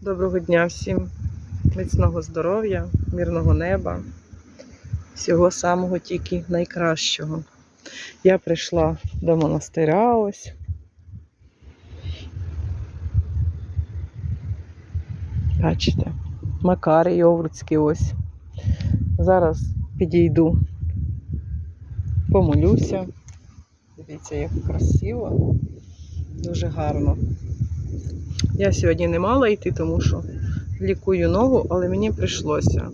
Доброго дня всім, міцного здоров'я, мирного неба, всього самого тільки найкращого. Я прийшла до монастиря ось. Бачите, Макарій Йовруцький ось. Зараз підійду, помолюся. Дивіться, як красиво, дуже гарно. Я сьогодні не мала йти, тому що лікую ногу, але мені прийшлося.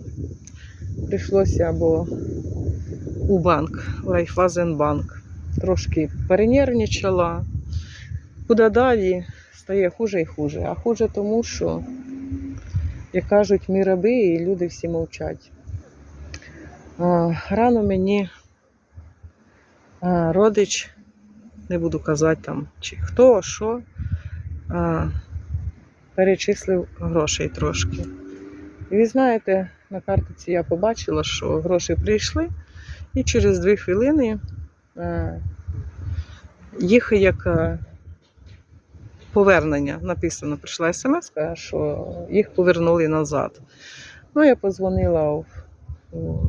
Прийшлося або у банк, у Райфазенбанк. Трошки перенервничала. Куди далі стає хуже і хуже. А хуже тому, що, як кажуть, ми раби і люди всі мовчать. Рано мені родич, не буду казати там, чи хто, що. А, перечислив грошей трошки. І ви знаєте, на картиці я побачила, що гроші прийшли, і через дві хвилини е, їх як повернення написано, прийшла смс, що їх повернули назад. Ну, я в-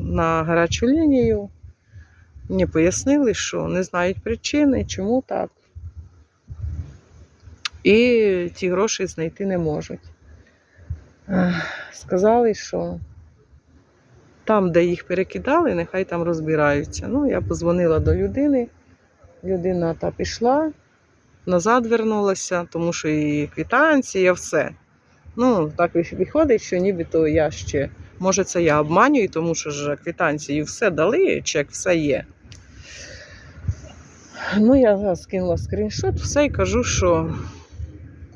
на гарячу лінію. Мені пояснили, що не знають причини, чому так і ті гроші знайти не можуть. Сказали, що там, де їх перекидали, нехай там розбираються. Ну, я позвонила до людини, людина та пішла, назад вернулася, тому що і квитанція, все. Ну, так виходить, що нібито я ще, може, це я обманюю, тому що ж квитанції все дали, чек все є. Ну, я скинула скріншот, все і кажу, що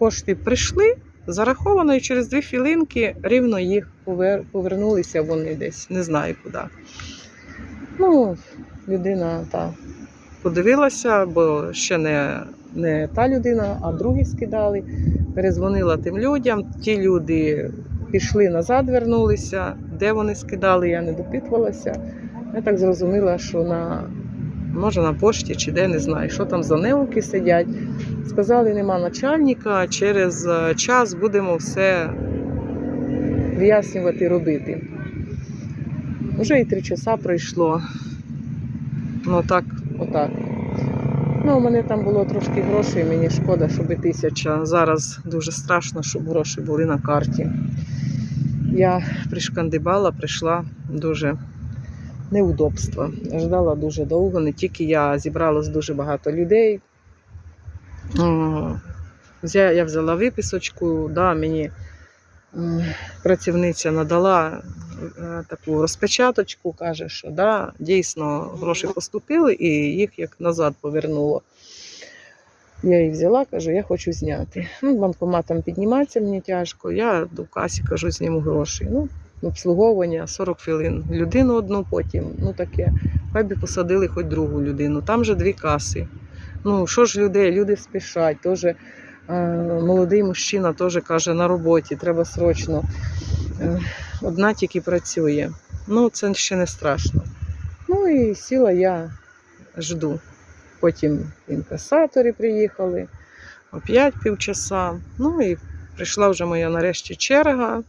кошти прийшли, зараховано, і через дві хвилинки рівно їх повер... повернулися вони десь, не знаю куди. Ну, людина та подивилася, бо ще не, не та людина, а другі скидали. Перезвонила тим людям. Ті люди пішли назад, вернулися. Де вони скидали, я не допитувалася. Я так зрозуміла, що на може на пошті чи де, не знаю, що там за неуки сидять. Сказали, нема начальника, через е, час будемо все вияснювати, робити. Вже і три часа пройшло. Ну так, отак. Ну, у мене там було трошки грошей, мені шкода, щоб і тисяча. Зараз дуже страшно, щоб гроші були на карті. Я пришкандибала, прийшла дуже неудобства. Ждала дуже довго, не тільки я зібралось дуже багато людей. Я взяла виписочку, да, мені працівниця надала е, таку розпечаточку, каже, що да, дійсно гроші поступили і їх як назад повернуло. Я її взяла, кажу, я хочу зняти. Ну, банкоматом підніматися мені тяжко. Я до касі кажу, зніму гроші. Ну, обслуговування 40 хвилин. Людину одну потім. Ну таке. Хай би посадили хоч другу людину. Там же дві каси. Ну, що ж людей, люди спішать. Теж е, молодий мужчина теж каже, на роботі, треба срочно. Е, одна тільки працює. Ну, це ще не страшно. Ну і сіла я жду. Потім інкасатори приїхали, опять півчаса. Ну і прийшла вже моя нарешті черга.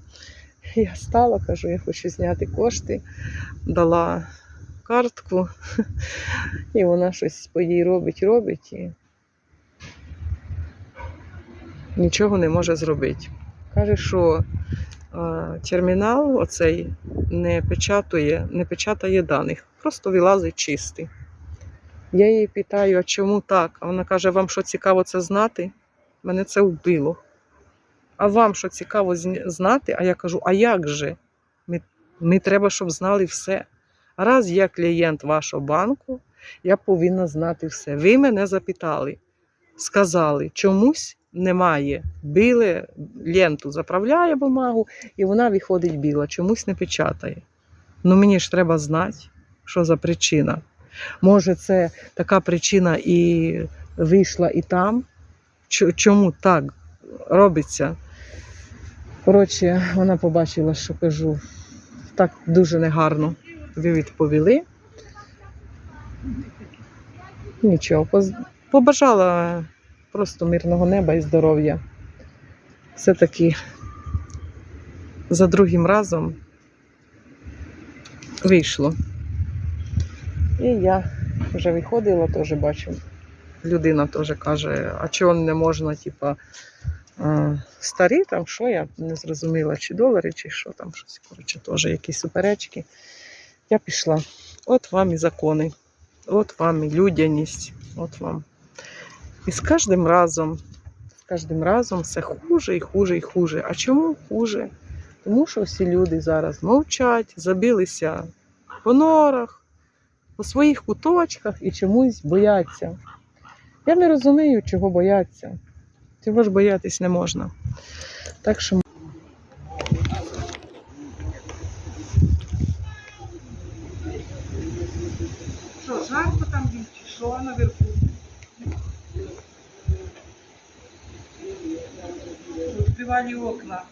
Я стала, кажу, я хочу зняти кошти, дала картку, і вона щось по їй робить, робить і нічого не може зробити. Каже, що термінал оцей не печатає, не печатає даних, просто вилазить чистий. Я її питаю, а чому так? А вона каже, вам що цікаво це знати? Мене це вбило. А вам що цікаво знати? А я кажу, а як же? Ми, ми треба, щоб знали все. Раз я клієнт вашого банку, я повинна знати все. Ви мене запитали, сказали, чомусь немає. Біле ленту заправляє бумагу, і вона виходить біла, чомусь не печатає. Ну мені ж треба знати, що за причина. Може, це така причина і вийшла і там. Чому так робиться? Коротше, вона побачила, що кажу, так дуже негарно ви відповіли. Нічого, побажала просто мирного неба і здоров'я. Все-таки за другим разом вийшло. І я вже виходила, теж бачу. Людина теж каже, а чого не можна, типа, старі там, що я не зрозуміла, чи долари, чи що там щось. Коротше, теж якісь суперечки. Я пішла. От вам і закони, от вам і людяність, от вам. І з кожним разом, з кожним разом все хуже і хуже і хуже. А чому хуже? Тому що всі люди зараз мовчать, забилися по норах, по своїх куточках і чомусь бояться. Я не розумію, чого бояться. Цього ж боятись не можна. Так що Що, жарко там їм чи що наверху? Відкривали окна.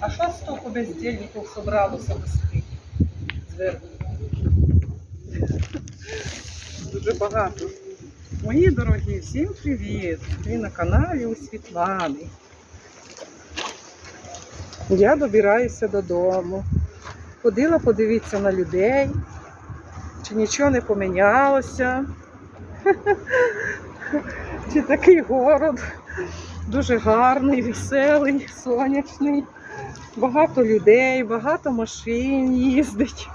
А що столько бездельників собралося вести зверху? Дуже багато. Мої дорогі, всім привіт! Ви на каналі у Світлани. Я добираюся додому. Ходила подивитися на людей, чи нічого не помінялося. Чи такий город дуже гарний, веселий, сонячний. Багато людей, багато машин їздить.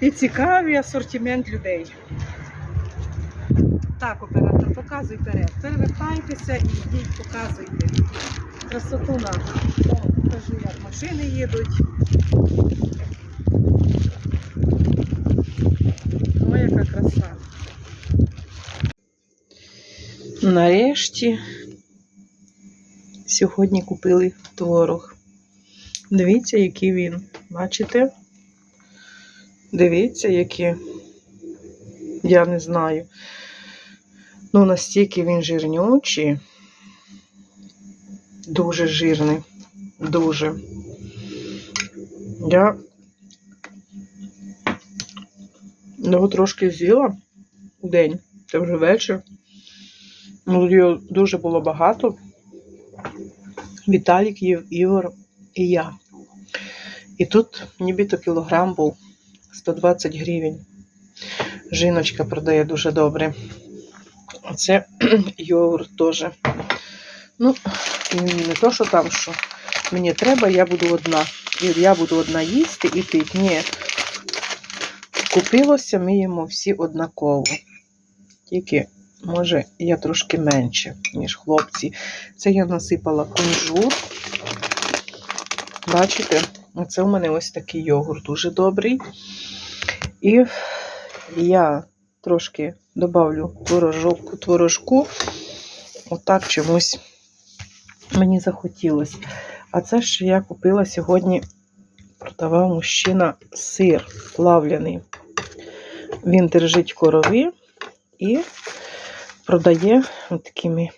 І цікавий асортимент людей. Так, оператор, показуй вперед. Перевертайтеся і йдіть, показуйте. Красоту нашу. О, покажи, як машини їдуть. Ой, яка краса. Нарешті сьогодні купили творог. Дивіться, який він. Бачите? Дивіться, які. Я не знаю. Ну, настільки він жирнючий. Дуже жирний. Дуже. Я його трошки з'їла у день. Це вже вечір. Ну, його дуже було багато. Віталік Ігор і я. І тут нібито кілограм був 120 гривень. Жіночка продає дуже добре. Оце йогурт теж. Ну, не то, що там що. Мені треба, я буду одна. Я буду одна їсти і пити. Ні. Купилося ми їмо всі однаково. Тільки, може, я трошки менше, ніж хлопці. Це я насипала кунжут. Бачите? Оце у мене ось такий йогурт дуже добрий. І я трошки добавлю творожок, творожку. Отак чомусь мені захотілося. А це ж я купила сьогодні, продавав мужчина сир плавляний. Він держить корови і продає такими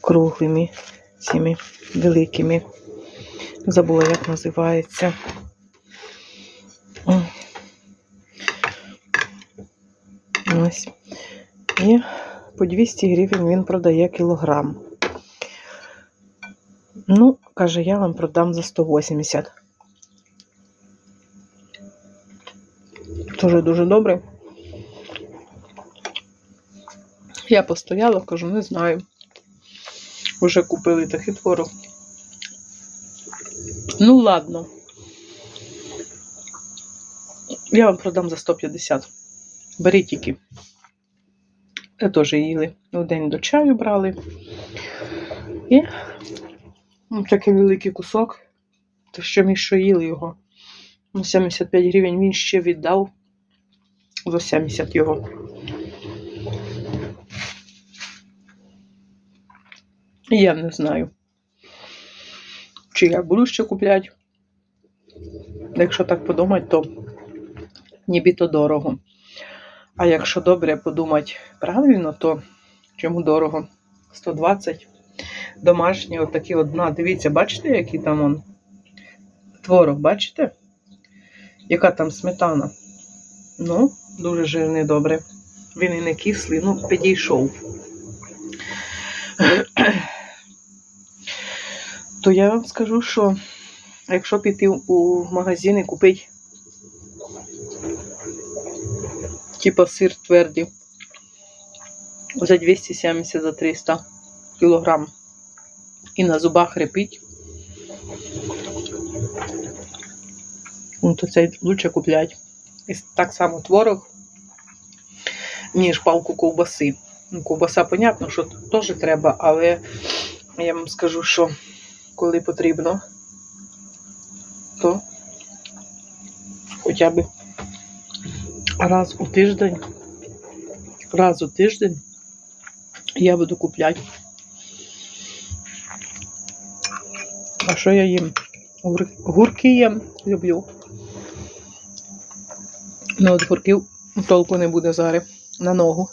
круглими, цими великими. Забула, як називається. Ось. І по 200 гривень він продає кілограм. Ну, каже, я вам продам за 180. Дуже дуже добре. Я постояла, кажу, не знаю. Уже купили такий творог. Ну, ладно. Я вам продам за 150. Беріть тільки. Це теж їли. В день до чаю брали. І ну, такий великий кусок. То що ми що їли його. Ну, 75 гривень він ще віддав за 70 його. Я не знаю, чи я буду ще купляти. Якщо так подумати, то нібито дорого. А якщо добре подумати правильно, то чому дорого? 120. Домашні, отакі одна. Дивіться, бачите, який там он творог, бачите? Яка там сметана? Ну, дуже жирний, добре. Він і не кислий, ну, підійшов. То я вам скажу, що якщо піти у магазин і купити типа сир твердий за 270 за 300 кілограм і на зубах репить, ну, то це лучше купляти. І так само творог, ніж палку ковбаси. Ну, ковбаса, понятно, що теж треба, але я вам скажу, що коли потрібно, то хоча б раз у тиждень, раз у тиждень я буду купляти. А що я їм? Гурки я люблю. Ну, от гурків толку не буде зараз на ногу.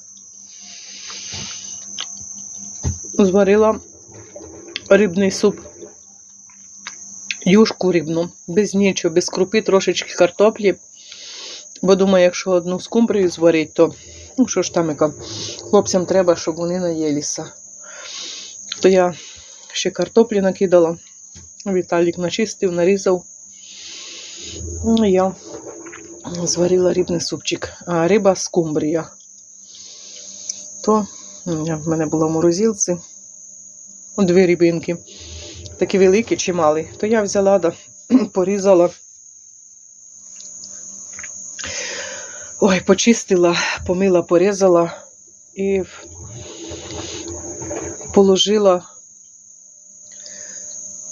Зварила рибний суп. Юшку рибну, без нічого, без крупи, трошечки картоплі. Бо думаю, якщо одну скумбрію зварить, то ну що ж там яка. Хлопцям треба, щоб вони наїлися. То я ще картоплі накидала. Віталік начистив, нарізав. Ну, я зварила рибний супчик. А риба скумбрія. То в мене було в морозилці. ну, Дві рибинки. Такі великі чи малі. То я взяла да, порізала. Ой, почистила, помила, порізала і положила.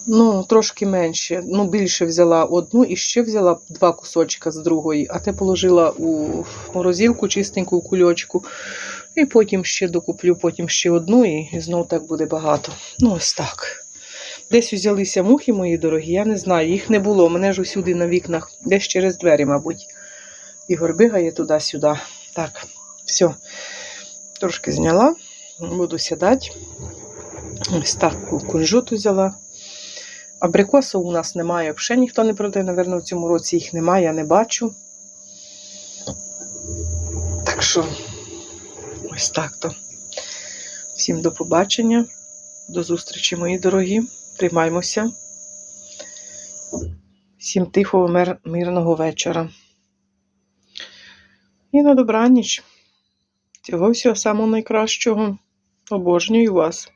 Ну, трошки менше. Ну, більше взяла одну і ще взяла два кусочка з другої, а те положила у морозилку чистеньку в кульочку. І потім ще докуплю, потім ще одну, і, і знов так буде багато. Ну, ось так. Десь взялися мухи мої дорогі, я не знаю, їх не було. Мене ж усюди на вікнах, десь через двері, мабуть. Ігор бігає туди-сюди. Так, все. Трошки зняла, буду сідати. Ось так кунжут взяла. Абрикосу у нас немає, взагалі ніхто не продає, напевно, в цьому році їх немає, я не бачу. Так що, ось так то. Всім до побачення, до зустрічі, мої дорогі. Тримаймося. Всім тихого, мир- мирного вечора. І на добраніч. Цього всього самого найкращого. Обожнюю вас.